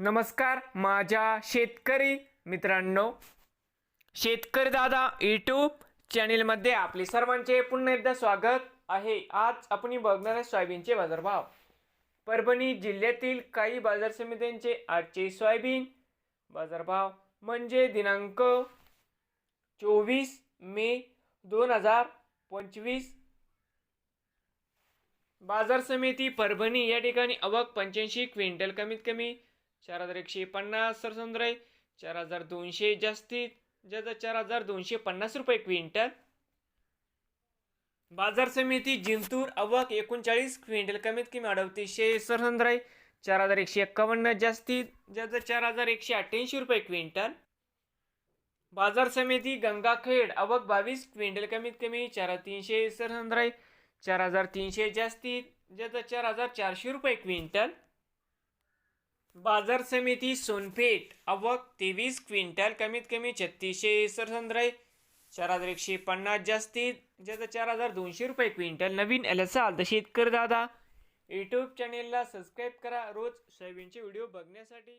नमस्कार माझ्या शेतकरी मित्रांनो. शेतकरी दादा यूट्यूब चॅनेलमध्ये आपले सर्वांचे पुन्हा एकदा स्वागत आहे. आज आपण बघणार आहे सोयाबीनचे बाजारभाव. परभणी जिल्ह्यातील काही बाजार समित्यांचे आजचे सोयाबीन बाजारभाव म्हणजे दिनांक चोवीस मे दोन हजार पंचवीस. बाजार समिती परभणी या ठिकाणी अवक पंच्याऐंशी क्विंटल कमीत कमी चार हजार एकशे पन्नास सरसंद्राई चार हजार दोनशे जास्तीत ज्याचा चार हजार दोनशे पन्नास रुपये क्विंटल. बाजार समिती जिंतूर अवक एकोणचाळीस क्विंटल कमीत कमी अडतीसशे सरसंद्राई चार हजार एकशे एक्कावन्न जास्तीत ज्याचा चार हजार एकशे अठ्ठ्याऐंशी रुपये क्विंटल. बाजार समिती गंगाखेड अवक बावीस क्विंटल कमीत कमी चार हजार तीनशे सरसंद्राई चार हजार तीनशे जास्तीत ज्याचा चार हजार चारशे रुपये क्विंटल. बाजार समिती सोनपेठ आवक तेवीस क्विंटल कमीत कमी छत्तीसशे सरसंद्राई चार हजार एकशे पन्नास जास्तीत ज्याचा चार हजार दोनशे रुपये क्विंटल नवीन आलं असाल तर शेतकरी दादा. यूट्यूब चॅनेलला सबस्क्राईब करा. रोज सोयाबीनचे व्हिडिओ बघण्यासाठी.